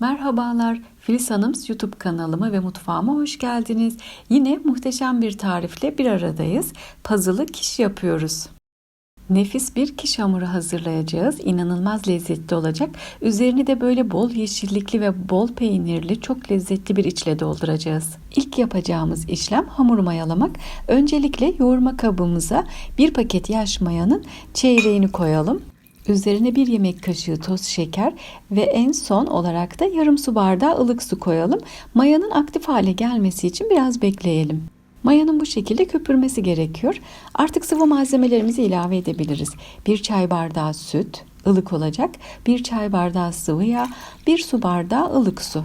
Merhabalar, Filiz Hanım's YouTube kanalıma ve mutfağıma hoş geldiniz. Yine muhteşem bir tarifle bir aradayız. Puzzle'ı kiş yapıyoruz. Nefis bir kiş hamuru hazırlayacağız. İnanılmaz lezzetli olacak. Üzerini de böyle bol yeşillikli ve bol peynirli çok lezzetli bir içle dolduracağız. İlk yapacağımız işlem hamur mayalamak. Öncelikle yoğurma kabımıza bir paket yaş mayanın çeyreğini koyalım. Üzerine bir yemek kaşığı toz şeker ve en son olarak da yarım su bardağı ılık su koyalım. Mayanın aktif hale gelmesi için biraz bekleyelim. Mayanın bu şekilde köpürmesi gerekiyor. Artık sıvı malzemelerimizi ilave edebiliriz. Bir çay bardağı süt, ılık olacak. Bir çay bardağı sıvı yağ, bir su bardağı ılık su.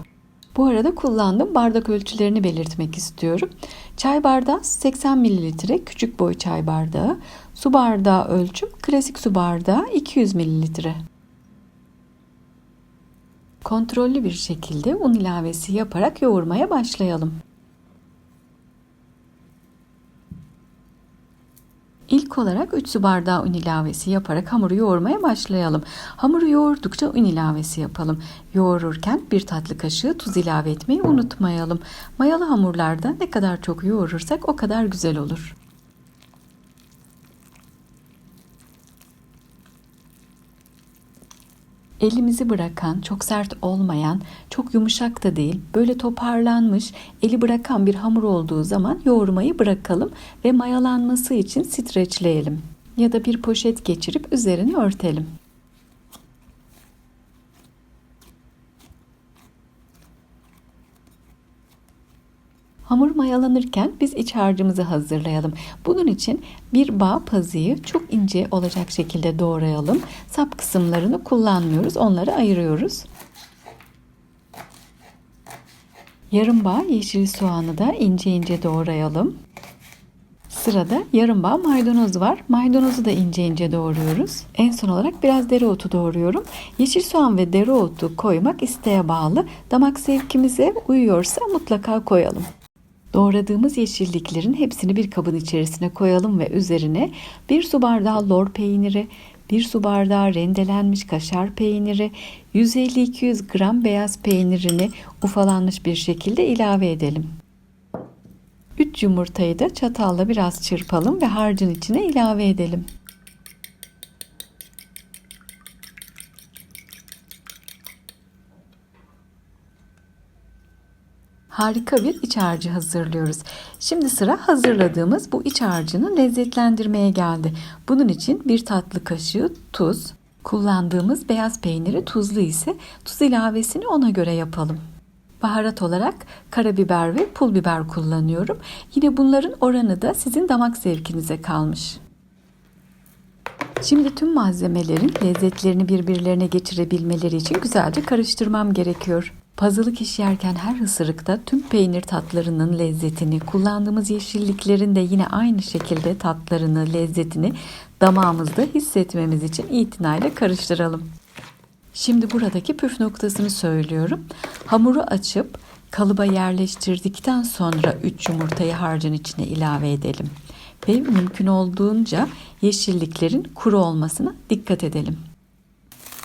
Bu arada kullandığım bardak ölçülerini belirtmek istiyorum. Çay bardağı 80 mililitre küçük boy çay bardağı. Su bardağı ölçüm klasik su bardağı 200 mililitre. Kontrollü bir şekilde un ilavesi yaparak yoğurmaya başlayalım. İlk olarak 3 su bardağı un ilavesi yaparak hamuru yoğurmaya başlayalım. Hamuru yoğurdukça un ilavesi yapalım. Yoğururken bir tatlı kaşığı tuz ilave etmeyi unutmayalım. Mayalı hamurlarda ne kadar çok yoğurursak o kadar güzel olur. Elimizi bırakan, çok sert olmayan, çok yumuşak da değil, böyle toparlanmış, eli bırakan bir hamur olduğu zaman yoğurmayı bırakalım ve mayalanması için streçleyelim. Ya da bir poşet geçirip üzerini örtelim. Hamur mayalanırken biz iç harcımızı hazırlayalım. Bunun için bir bağ pazıyı çok ince olacak şekilde doğrayalım. Sap kısımlarını kullanmıyoruz. Onları ayırıyoruz. Yarım bağ yeşil soğanı da ince ince doğrayalım. Sırada yarım bağ maydanoz var. Maydanozu da ince ince doğruyoruz. En son olarak biraz dereotu doğruyorum. Yeşil soğan ve dereotu koymak isteğe bağlı. Damak zevkimize uyuyorsa mutlaka koyalım. Doğradığımız yeşilliklerin hepsini bir kabın içerisine koyalım ve üzerine bir su bardağı lor peyniri, bir su bardağı rendelenmiş kaşar peyniri, 150-200 gram beyaz peynirini ufalanmış bir şekilde ilave edelim. 3 yumurtayı da çatalla biraz çırpalım ve harcın içine ilave edelim. Harika bir iç harcı hazırlıyoruz. Şimdi sıra hazırladığımız bu iç harcını lezzetlendirmeye geldi. Bunun için bir tatlı kaşığı tuz, kullandığımız beyaz peyniri tuzlu ise tuz ilavesini ona göre yapalım. Baharat olarak karabiber ve pul biber kullanıyorum. Yine bunların oranı da sizin damak zevkinize kalmış. Şimdi tüm malzemelerin lezzetlerini birbirlerine geçirebilmeleri için güzelce karıştırmam gerekiyor. Puzzle'ı kişi yerken her ısırıkta tüm peynir tatlarının lezzetini, kullandığımız yeşilliklerin de yine aynı şekilde tatlarını, lezzetini damağımızda hissetmemiz için itinayla karıştıralım. Şimdi buradaki püf noktasını söylüyorum. Hamuru açıp kalıba yerleştirdikten sonra 3 yumurtayı harcın içine ilave edelim. Ve mümkün olduğunca yeşilliklerin kuru olmasına dikkat edelim.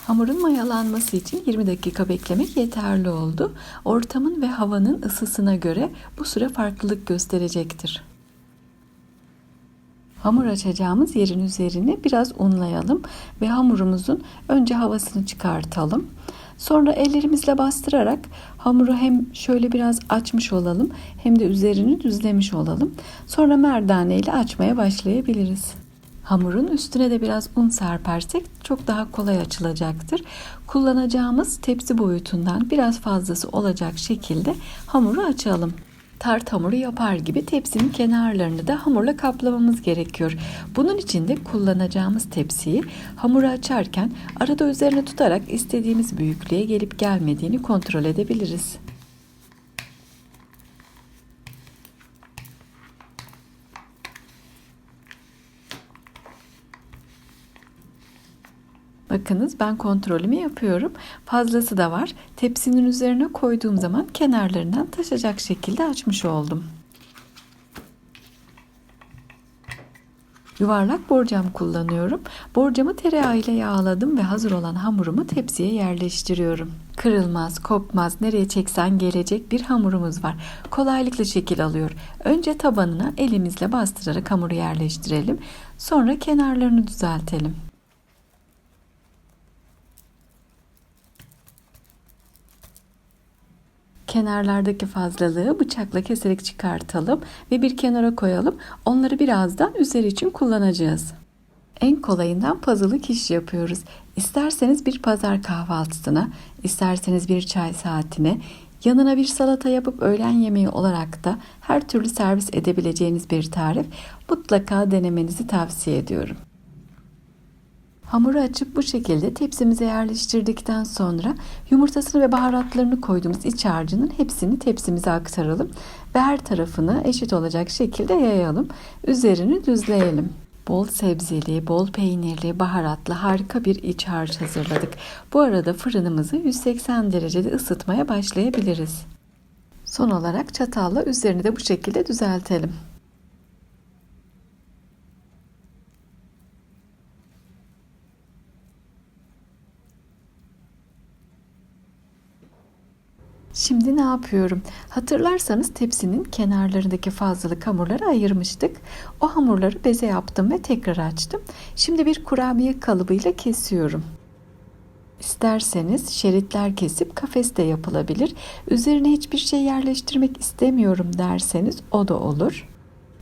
Hamurun mayalanması için 20 dakika beklemek yeterli oldu. Ortamın ve havanın ısısına göre bu süre farklılık gösterecektir. Hamur açacağımız yerin üzerine biraz unlayalım ve hamurumuzun önce havasını çıkartalım. Sonra ellerimizle bastırarak hamuru hem şöyle biraz açmış olalım hem de üzerini düzlemiş olalım. Sonra merdane ile açmaya başlayabiliriz. Hamurun üstüne de biraz un serpersek çok daha kolay açılacaktır. Kullanacağımız tepsi boyutundan biraz fazlası olacak şekilde hamuru açalım. Tart hamuru yapar gibi tepsinin kenarlarını da hamurla kaplamamız gerekiyor. Bunun için de kullanacağımız tepsiyi hamuru açarken arada üzerine tutarak istediğimiz büyüklüğe gelip gelmediğini kontrol edebiliriz. Bakınız ben kontrolümü yapıyorum. Fazlası da var. Tepsinin üzerine koyduğum zaman kenarlarından taşacak şekilde açmış oldum. Yuvarlak borcam kullanıyorum. Borcamı tereyağı ile yağladım ve hazır olan hamurumu tepsiye yerleştiriyorum. Kırılmaz, kopmaz, nereye çeksen gelecek bir hamurumuz var. Kolaylıkla şekil alıyor. Önce tabanına elimizle bastırarak hamuru yerleştirelim. Sonra kenarlarını düzeltelim. Kenarlardaki fazlalığı bıçakla keserek çıkartalım ve bir kenara koyalım. Onları birazdan üzeri için kullanacağız. En kolayından puzzle'ı kiş yapıyoruz. İsterseniz bir pazar kahvaltısına, isterseniz bir çay saatine, yanına bir salata yapıp öğlen yemeği olarak da her türlü servis edebileceğiniz bir tarif. Mutlaka denemenizi tavsiye ediyorum. Hamuru açıp bu şekilde tepsimize yerleştirdikten sonra yumurtasını ve baharatlarını koyduğumuz iç harcının hepsini tepsimize aktaralım ve her tarafını eşit olacak şekilde yayalım. Üzerini düzleyelim. Bol sebzeli, bol peynirli, baharatlı harika bir iç harç hazırladık. Bu arada fırınımızı 180 derecede ısıtmaya başlayabiliriz. Son olarak çatalla üzerini de bu şekilde düzeltelim. Şimdi ne yapıyorum? Hatırlarsanız tepsinin kenarlarındaki fazlalık hamurları ayırmıştık. O hamurları beze yaptım ve tekrar açtım. Şimdi bir kurabiye kalıbıyla kesiyorum. İsterseniz şeritler kesip kafes de yapılabilir. Üzerine hiçbir şey yerleştirmek istemiyorum derseniz o da olur.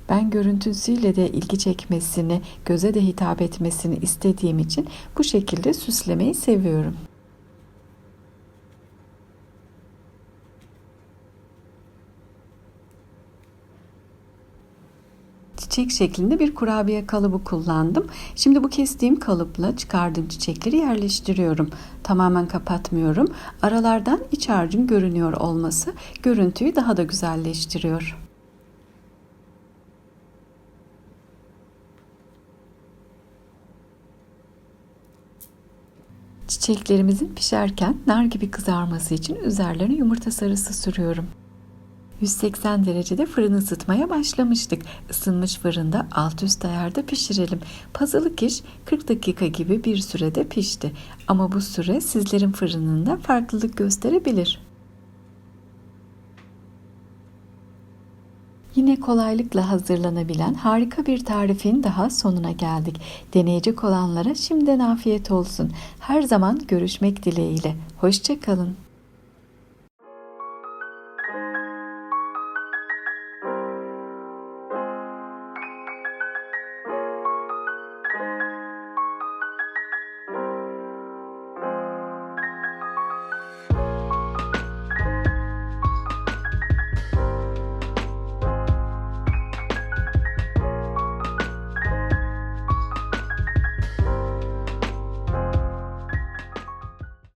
Ben görüntüsüyle de ilgi çekmesini, göze de hitap etmesini istediğim için bu şekilde süslemeyi seviyorum. Çiçek şeklinde bir kurabiye kalıbı kullandım. Şimdi bu kestiğim kalıpla çıkardığım çiçekleri yerleştiriyorum. Tamamen kapatmıyorum. Aralardan iç harcın görünüyor olması görüntüyü daha da güzelleştiriyor. Çiçeklerimizin pişerken nar gibi kızarması için üzerlerine yumurta sarısı sürüyorum. 180 derecede fırın ısıtmaya başlamıştık. Isınmış fırında alt üst ayarda pişirelim. Pazılık iş 40 dakika gibi bir sürede pişti. Ama bu süre sizlerin fırınında farklılık gösterebilir. Yine kolaylıkla hazırlanabilen harika bir tarifin daha sonuna geldik. Deneyecek olanlara şimdiden afiyet olsun. Her zaman görüşmek dileğiyle. Hoşçakalın.